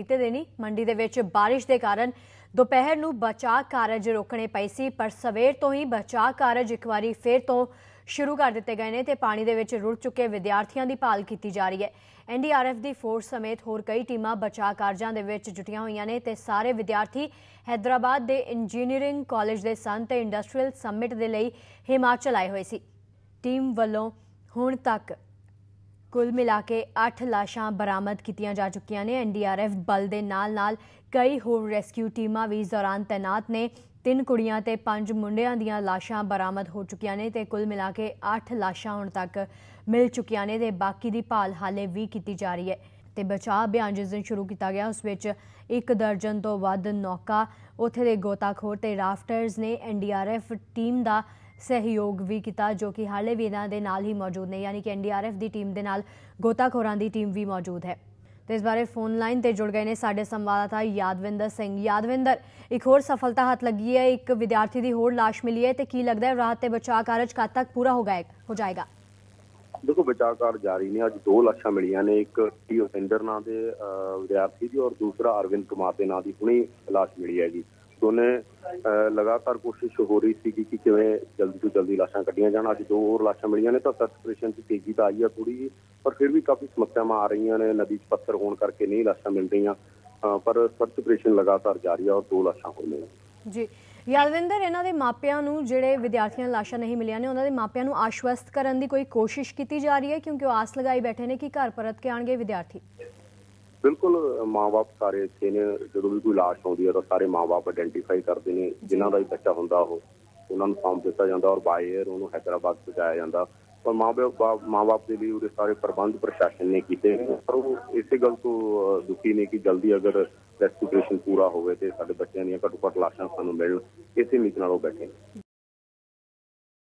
ਬੀਤੇ ਦਿਨੀ ਮੰਡੀ ਦੇ ਵਿੱਚ ਬਾਰਿਸ਼ ਦੇ ਕਾਰਨ ਦੁਪਹਿਰ ਨੂੰ ਬਚਾਅ ਕਾਰਜ ਰੋਕਣੇ ਪਏ ਸੀ, ਪਰ ਸਵੇਰ ਤੋਂ ਹੀ ਬਚਾਅ ਕਾਰਜ ਇੱਕ ਵਾਰੀ ਫੇਰ ਤੋਂ ਸ਼ੁਰੂ ਕਰ ਦਿੱਤੇ ਗਏ ਨੇ ਤੇ ਪਾਣੀ ਦੇ ਵਿੱਚ ਰੁੜ ਚੁੱਕੇ ਵਿਦਿਆਰਥੀਆਂ ਦੀ ਭਾਲ ਕੀਤੀ ਜਾ ਰਹੀ ਹੈ। ਐਨਡੀਆਰਐਫ ਦੀ ਫੋਰਸ ਸਮੇਤ ਹੋਰ ਕਈ ਟੀਮਾਂ ਬਚਾਅ ਕਾਰਜਾਂ ਦੇ ਵਿੱਚ ਜੁਟੀਆਂ ਹੋਈਆਂ ਨੇ ਤੇ ਸਾਰੇ ਵਿਦਿਆਰਥੀ ਹੈਦਰਾਬਾਦ ਦੇ ਇੰਜੀਨੀਅਰਿੰਗ ਕਾਲਜ ਦੇ ਸਨ ਤੇ ਇੰਡਸਟਰੀਅਲ ਸਮਿਟ ਦੇ ਲਈ ਹਿਮਾਚਲ ਆਏ ਹੋਏ ਸੀ। ਟੀਮ ਵੱਲੋਂ ਹੁਣ ਤੱਕ ਕੁੱਲ ਮਿਲਾ ਕੇ 8 ਲਾਸ਼ਾਂ ਬਰਾਮਦ ਕੀਤੀਆਂ ਜਾ ਚੁੱਕੀਆਂ ਨੇ। ਐਨਡੀਆਰਐਫ ਬਲ ਦੇ ਨਾਲ-ਨਾਲ ਕਈ ਹੋਰ ਰੈਸਕਿਊ ਟੀਮਾਂ ਵੀ ਇਸ ਦੌਰਾਨ ਤਾਇਨਾਤ ਨੇ। ਤਿੰਨ ਕੁੜੀਆਂ ਤੇ ਪੰਜ ਮੁੰਡਿਆਂ ਦੀਆਂ ਲਾਸ਼ਾਂ ਬਰਾਮਦ ਹੋ ਚੁੱਕੀਆਂ ਨੇ ਤੇ ਕੁੱਲ ਮਿਲਾ ਕੇ 8 ਲਾਸ਼ਾਂ ਹੁਣ ਤੱਕ ਮਿਲ ਚੁੱਕੀਆਂ ਨੇ ਤੇ ਬਾਕੀ ਦੀ ਭਾਲ ਹਾਲੇ ਵੀ ਕੀਤੀ ਜਾ ਰਹੀ ਹੈ। ਤੇ ਬਚਾਅ ਅਭਿਆਨ ਜਿਸ ਦਿਨ ਸ਼ੁਰੂ ਕੀਤਾ ਗਿਆ, ਉਸ ਵਿੱਚ ਇੱਕ ਦਰਜਨ ਤੋਂ ਵੱਧ ਨੌਕਾ, ਉੱਥੇ ਦੇ ਗੋਤਾਖੋਰ ਤੇ ਰਾਫਟਰਸ ਨੇ ਐਨਡੀਆਰਐਫ ਟੀਮ ਦਾ ਸਹਿਯੋਗ ਵੀ ਕੀਤਾ, ਜੋ ਕਿ ਹਾਲੇ ਵੀ ਇਹਨਾਂ ਦੇ ਨਾਲ ਹੀ ਮੌਜੂਦ ਨੇ, ਯਾਨੀ ਕਿ ਐਨਡੀਆਰਐਫ ਦੀ ਟੀਮ ਦੇ ਨਾਲ ਗੋਤਾਖੋਰਾਂ ਦੀ ਟੀਮ ਵੀ ਮੌਜੂਦ ਹੈ। ਤੇ ਇਸ ਬਾਰੇ ਫੋਨ ਲਾਈਨ ਤੇ ਜੁੜ ਗਏ ਨੇ ਸਾਡੇ ਸੰਵਾਦਦਾਤਾ ਯਾਦਵਿੰਦਰ ਸਿੰਘ। ਯਾਦਵਿੰਦਰ, ਇੱਕ ਹੋਰ ਸਫਲਤਾ ਹੱਥ ਲੱਗੀ ਹੈ, ਇੱਕ ਵਿਦਿਆਰਥੀ ਦੀ ਹੋਰ ਲਾਸ਼ ਮਿਲੀ ਹੈ, ਤੇ ਕੀ ਲੱਗਦਾ ਹੈ ਰਾਹਤ ਤੇ ਬਚਾਅ ਕਾਰਜ ਕਦ ਤੱਕ ਪੂਰਾ ਹੋ ਜਾਏਗਾ ਹੋ ਜਾਏਗਾ? ਦੇਖੋ, ਬਚਾਅ ਕਾਰਜ ਜਾਰੀ ਨੇ, ਅੱਜ ਦੋ ਲਾਸ਼ਾਂ ਮਿਲੀਆਂ ਨੇ, ਇੱਕ ਟੀ ਓਸੈਂਡਰ ਨਾਂ ਦੇ ਵਿਦਿਆਰਥੀ ਦੀ ਔਰ ਦੂਸਰਾ ਅਰਵਿੰਦ ਕੁਮਾਰ ਦੇ ਨਾਂ ਦੀ ਹੁਣੀ ਲਾਸ਼ ਮਿਲੀ ਹੈਗੀ। ਦੋਨੇ ਲਗਾਤਾਰ ਕੋਸ਼ਿਸ਼ ਹੋ ਰਹੀ ਸੀ ਕਿ ਕਿਵੇਂ ਜਲਦੀ ਤੋਂ ਜਲਦੀ ਲਾਸ਼ਾਂ ਕੱਢੀਆਂ ਜਾਣ। ਅੱਜ ਦੋ ਹੋਰ ਲਾਸ਼ਾਂ ਮਿਲੀਆਂ ਨੇ ਤਾਂ ਸਰਚ ਆਪਰੇਸ਼ਨ 'ਚ ਤੇਜ਼ੀ ਤਾਂ ਆਈ ਆ ਥੋੜੀ ਜੀ ਪਰ ਫਿਰ ਵੀ ਕਾਫੀ ਸਮੱਸਿਆਵਾਂ ਆ ਰਹੀਆਂ ਨੇ। ਨਦੀ 'ਚ ਪੱਥਰ ਹੋਣ ਕਰਕੇ ਨਹੀਂ ਲਾਸ਼ਾਂ ਮਿਲ ਰਹੀਆਂ। ਪਰ ਸਰਚ ਆਪਰੇਸ਼ਨ ਲਗਾਤਾਰ ਜਾਰੀ ਆ ਔਰ ਦੋ ਲਾਸ਼ਾਂ ਹੋਰ ਨੇ ਜੀ। ਯਾਦਵਿੰਦਰ ਇਹਨਾਂ ਦੇ ਮਾਪਿਆਂ ਨੂੰ ਜਿਹੜੇ ਵਿਦਿਆਰਥੀਆਂ ਨੂੰ ਲਾਸ਼ਾਂ ਨਹੀਂ ਮਿਲੀਆਂ ਨੇ, ਉਹਨਾਂ ਦੇ ਮਾਪਿਆਂ ਨੂੰ ਆਸ਼ਵਸਤ ਕਰਨ ਦੀ ਕੋਈ ਕੋਸ਼ਿਸ਼ ਕੀਤੀ ਜਾ ਰਹੀ ਹੈ? ਕਿਉਂਕਿ ਉਹ ਆਸ ਲਗਾਈ ਬੈਠੇ ਨੇ ਕਿ ਘਰ ਪਰਤ ਕੇ ਆਣਗੇ ਵਿਦਿਆਰਥੀ। ਬਿਲਕੁਲ ਮਾਪੇ ਸਾਰੇ ਇੱਥੇ ਨੇ ਜਦੋਂ ਵੀ ਕੋਈ ਲਾਸ਼ ਆਉਂਦੀ ਹੈ ਤਾਂ ਸਾਰੇ ਮਾਪੇ ਆਇਡੈਂਟੀਫਾਈ ਕਰਦੇ ਨੇ ਜਿਨ੍ਹਾਂ ਦਾ ਵੀ ਬੱਚਾ ਹੁੰਦਾ ਉਹ। ਉਹਨਾਂ ਨੂੰ ਸੌਂਪ ਦਿੱਤਾ ਜਾਂਦਾ ਔਰ ਬਾਈ 에ਅਰ ਉਹਨੂੰ ਹੈਦਰਾਬਾਦ ਪਹੁੰਚਾਇਆ ਜਾਂਦਾ। ਪਰ ਮਾਪੇ ਮਾਪੇ ਦੇ ਲਈ ਉਹਦੇ ਸਾਰੇ ਪ੍ਰਬੰਧ ਪ੍ਰਸ਼ਾਸਨ ਨੇ ਕੀਤੇ। ਪਰ ਉਹ ਇਸੇ ਗੱਲ ਤੋਂ ਦੁਖੀ ਨੇ ਕਿ ਜਲਦੀ ਅਗਰ ਰੈਸਟੀਟਿਊਸ਼ਨ ਪੂਰਾ ਹੋਵੇ ਤੇ ਸਾਡੇ ਬੱਚਿਆਂ ਦੀਆਂ ਘੱਟੋ ਘੱਟ ਲਾਸ਼ਾਂ ਸਾਨੂੰ ਮਿਲਣ। ਇਸੇ ਉਮੀਦ ਨਾਲ ਉਹ ਬੈਠੇ ਨੇ।